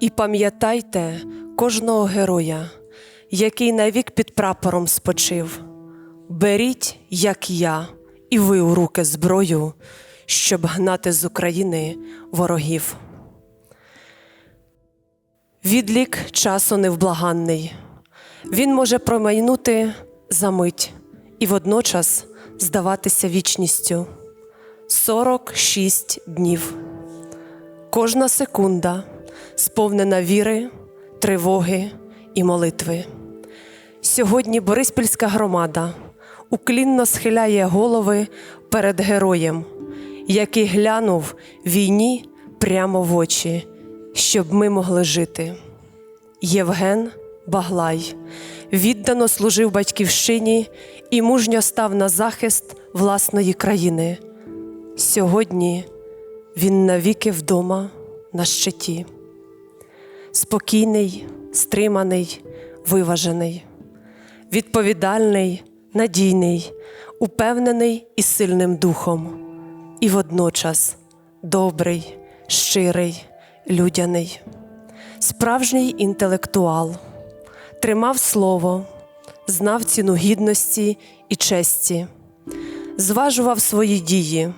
І пам'ятайте кожного героя, який навік під прапором спочив. Беріть, як я, і ви у руки зброю, щоб гнати з України ворогів. Відлік часу невблаганний. Він може промайнути за мить і водночас здаватися вічністю. 46 днів. Кожна секунда сповнена віри, тривоги і молитви. Сьогодні Бориспільська громада уклінно схиляє голови перед героєм, який глянув війні прямо в очі, щоб ми могли жити. Євген Баглай віддано служив батьківщині і мужньо став на захист власної країни. Сьогодні він навіки вдома на щиті. Спокійний, стриманий, виважений, відповідальний, надійний, упевнений і сильним духом, і водночас добрий, щирий, людяний, справжній інтелектуал, тримав слово, знав ціну гідності і честі, зважував свої дії,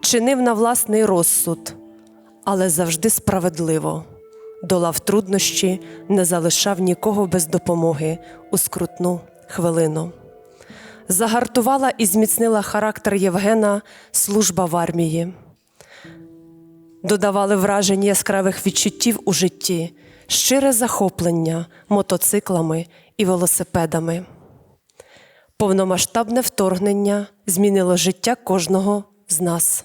чинив на власний розсуд, але завжди справедливо долав труднощі, не залишав нікого без допомоги у скрутну хвилину. Загартувала і зміцнила характер Євгена служба в армії. Додавали враження яскравих відчуттів у житті, щире захоплення мотоциклами і велосипедами. Повномасштабне вторгнення змінило життя кожного з нас.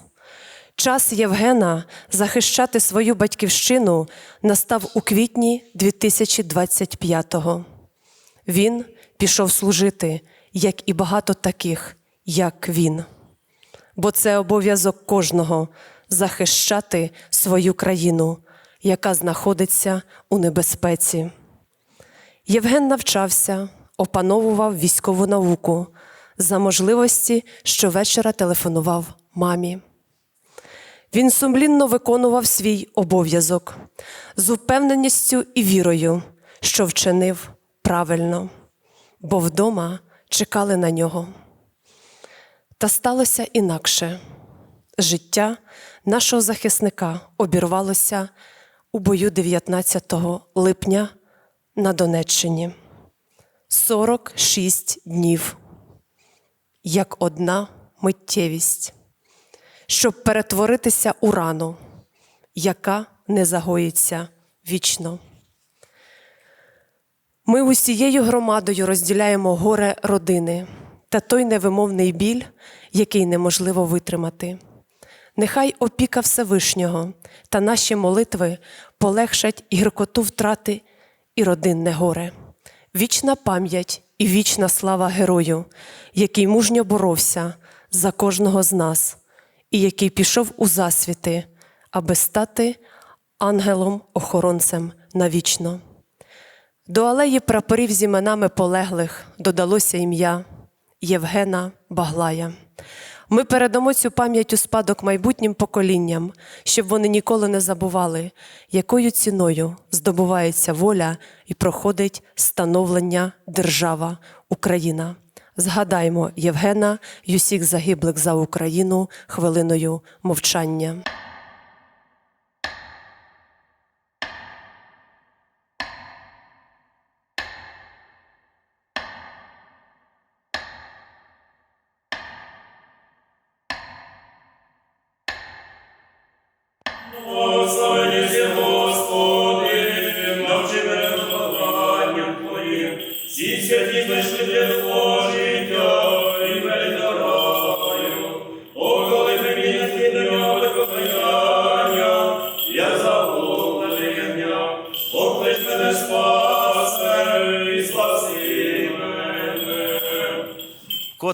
Час Євгена захищати свою батьківщину настав у квітні 2025-го. Він пішов служити, як і багато таких, як він. Бо це обов'язок кожного захищати свою країну, яка знаходиться у небезпеці. Євген навчався, опановував військову науку за можливості щовечора телефонував мамі. Він сумлінно виконував свій обов'язок з упевненістю і вірою, що вчинив правильно, бо вдома чекали на нього. Та сталося інакше. Життя нашого захисника обірвалося у бою 19 липня на Донеччині. 46 днів, як одна миттєвість щоб перетворитися у рану, яка не загоїться вічно. Ми усією громадою розділяємо горе родини та той невимовний біль, який неможливо витримати. Нехай опіка Всевишнього та наші молитви полегшать гіркоту втрати і родинне горе, вічна пам'ять і вічна слава герою, який мужньо боровся за кожного з нас і який пішов у засвіти, аби стати ангелом-охоронцем навічно. До алеї прапорів з іменами полеглих додалося ім'я Євгена Баглая. Ми передамо цю пам'ять у спадок майбутнім поколінням, щоб вони ніколи не забували, якою ціною здобувається воля і проходить становлення держава Україна. Згадаймо Євгена й усіх загиблих за Україну хвилиною мовчання. Господи,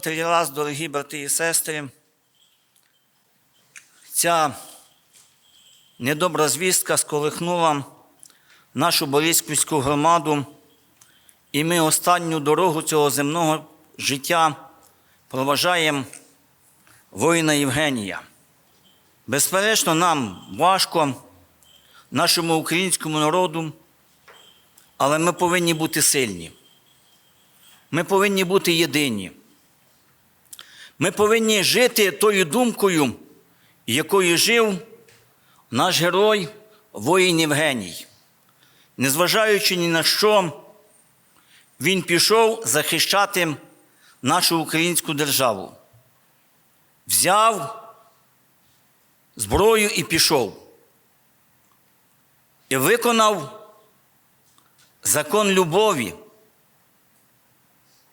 Котрий раз, дорогі брати і сестри, ця недобра звістка сколихнула нашу Бориспільську громаду, і ми останню дорогу цього земного життя проважаємо воїна Євгенія. Безперечно, нам важко, нашому українському народу, але ми повинні бути сильні. Ми повинні бути єдині. Ми повинні жити тою думкою, якою жив наш герой воїн Євгеній. Незважаючи ні на що, він пішов захищати нашу українську державу. Взяв зброю і пішов. І виконав закон любові.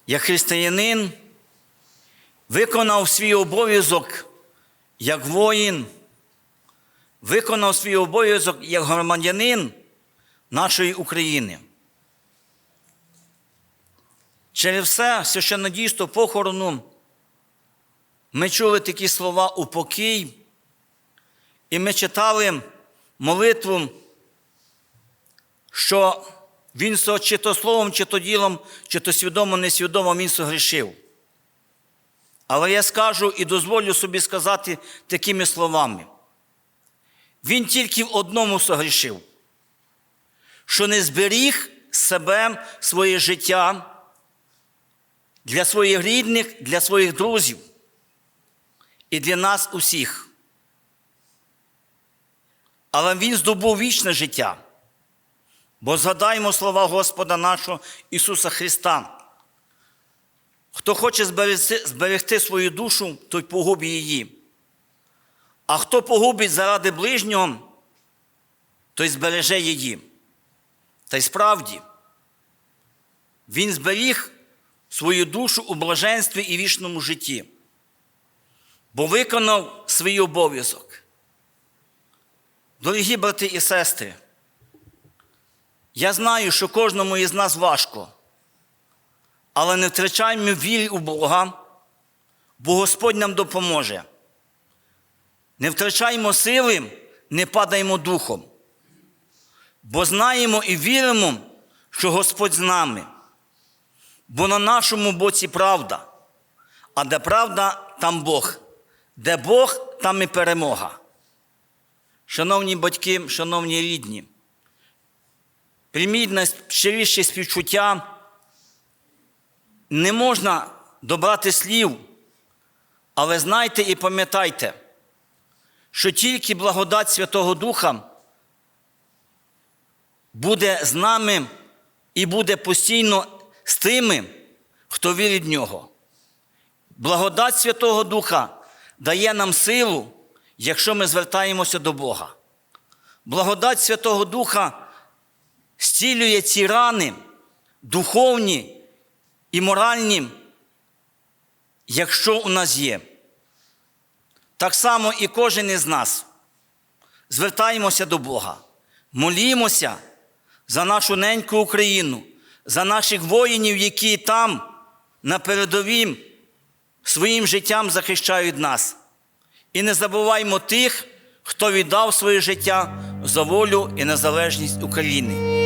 Як християнин виконав свій обов'язок як воїн, виконав свій обов'язок як громадянин нашої України. Через все священнодійство похорону ми чули такі слова упокій, і ми читали молитву, що він чи то словом, чи то ділом, чи то свідомо, несвідомо він согрішив. Але я скажу і дозволю собі сказати такими словами. Він тільки в одному согрішив, що не зберіг себе, своє життя для своїх рідних, для своїх друзів і для нас усіх. Але він здобув вічне життя. Бо згадаймо слова Господа нашого Ісуса Христа. Хто хоче зберегти, свою душу, той погубить її. А хто погубить заради ближнього, той збереже її. Та й справді, він зберіг свою душу у блаженстві і вічному житті, бо виконав свій обов'язок. Дорогі брати і сестри, я знаю, що кожному із нас важко, але не втрачаймо вірі у Бога, бо Господь нам допоможе. Не втрачаймо сили, не падаймо духом, бо знаємо і віримо, що Господь з нами. Бо на нашому боці правда, а де правда, там Бог, де Бог, там і перемога. Шановні батьки, шановні рідні, прийміть найщиріші співчуття. Не можна добрати слів, але знайте і пам'ятайте, що тільки благодать Святого Духа буде з нами і буде постійно з тими, хто вірить в нього. Благодать Святого Духа дає нам силу, якщо ми звертаємося до Бога. Благодать Святого Духа зцілює ці рани духовні і моральні, якщо у нас є. Так само і кожен із нас звертаємося до Бога, молімося за нашу неньку Україну, за наших воїнів, які там на передовій своїм життям захищають нас. І не забуваймо тих, хто віддав своє життя за волю і незалежність України.